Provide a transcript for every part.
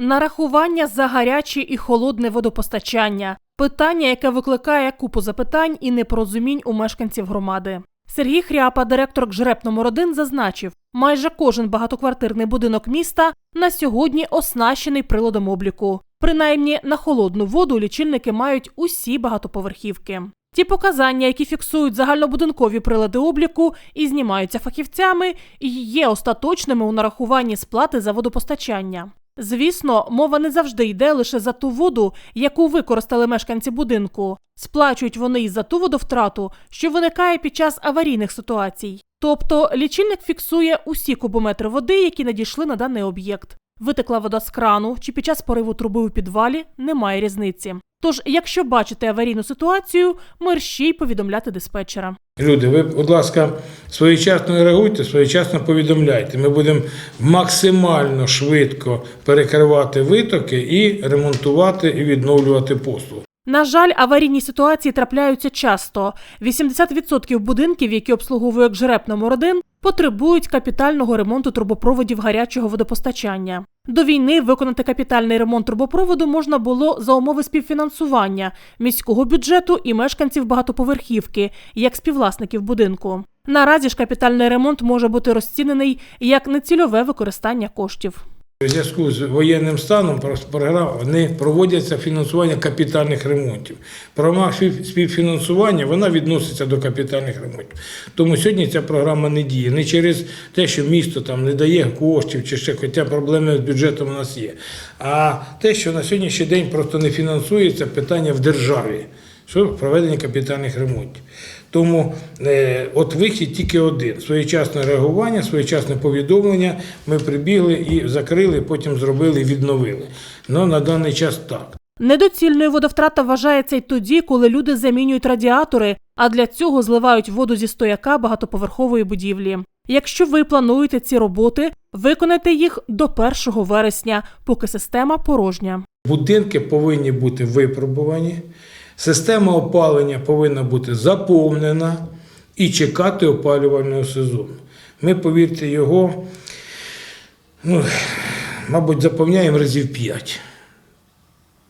Нарахування за гаряче і холодне водопостачання питання, яке викликає купу запитань і непорозумінь у мешканців громади. Сергій Хряпа, директор КЖРЕП номер 1 зазначив, майже кожен багатоквартирний будинок міста на сьогодні оснащений приладом обліку. Принаймні на холодну воду лічильники мають усі багатоповерхівки. Ті показання, які фіксують загальнобудинкові прилади обліку і знімаються фахівцями, є остаточними у нарахуванні сплати за водопостачання. Звісно, мова не завжди йде лише за ту воду, яку використали мешканці будинку. Сплачують вони і за ту водовтрату, що виникає під час аварійних ситуацій. Тобто лічильник фіксує усі кубометри води, які надійшли на даний об'єкт. Витекла вода з крану чи під час пориву труби у підвалі немає різниці. Тож, якщо бачите аварійну ситуацію, мерщій повідомляти диспетчера. Люди, ви, будь ласка, своєчасно реагуйте, своєчасно повідомляйте. Ми будемо максимально швидко перекривати витоки і ремонтувати і відновлювати послуг. На жаль, аварійні ситуації трапляються часто. 80% будинків, які обслуговує КЖРЕП номер 1 потребують капітального ремонту трубопроводів гарячого водопостачання. До війни виконати капітальний ремонт трубопроводу можна було за умови співфінансування міського бюджету і мешканців багатоповерхівки, як співвласників будинку. Наразі ж капітальний ремонт може бути розцінений як нецільове використання коштів. У зв'язку з воєнним станом програм не проводяться фінансування капітальних ремонтів. Програма співфінансування вона відноситься до капітальних ремонтів. Тому сьогодні ця програма не діє. Не через те, що місто там не дає коштів чи ще, хоча проблеми з бюджетом у нас є. А те, що на сьогоднішній день просто не фінансується питання в державі. Що проведення капітальних ремонтів. Тому е, от вихід тільки один: своєчасне реагування, своєчасне повідомлення. Ми прибігли і закрили, потім зробили відновили. Ну на даний час так. Недоцільною водовтрата вважається й тоді, коли люди замінюють радіатори, а для цього зливають воду зі стояка багатоповерхової будівлі. Якщо ви плануєте ці роботи, виконайте їх до 1 вересня, поки система порожня. Будинки повинні бути випробувані, система опалення повинна бути заповнена і чекати опалювального сезону. Ми, повірте, його, ну, мабуть, заповняємо разів 5.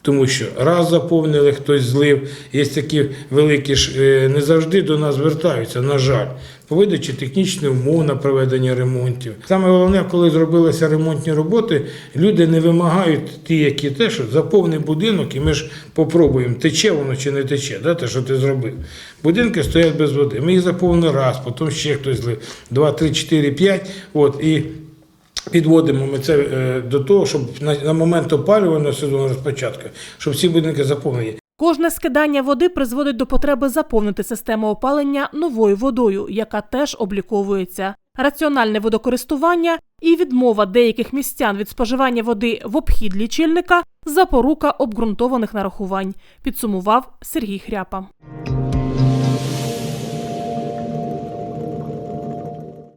Тому що раз заповнили, хтось злив. Є такі великі ж е, не завжди до нас звертаються, на жаль, по видачі технічних умов на проведення ремонтів. Саме головне, коли зробилися ремонтні роботи, люди не вимагають ті, які те, що заповни будинок, і ми ж попробуємо, тече воно чи не тече, да, те, що ти зробив. Будинки стоять без води. Ми їх заповнили раз, потім ще хтось злив, два, три, чотири, п'ять. От, і Підводимо ми це е, до того, щоб на, момент опалювального сезону розпочатку, щоб всі будинки заповнені. Кожне скидання води призводить до потреби заповнити систему опалення новою водою, яка теж обліковується. Раціональне водокористування і відмова деяких містян від споживання води в обхід лічильника запорука обґрунтованих нарахувань, підсумував Сергій Хряпа.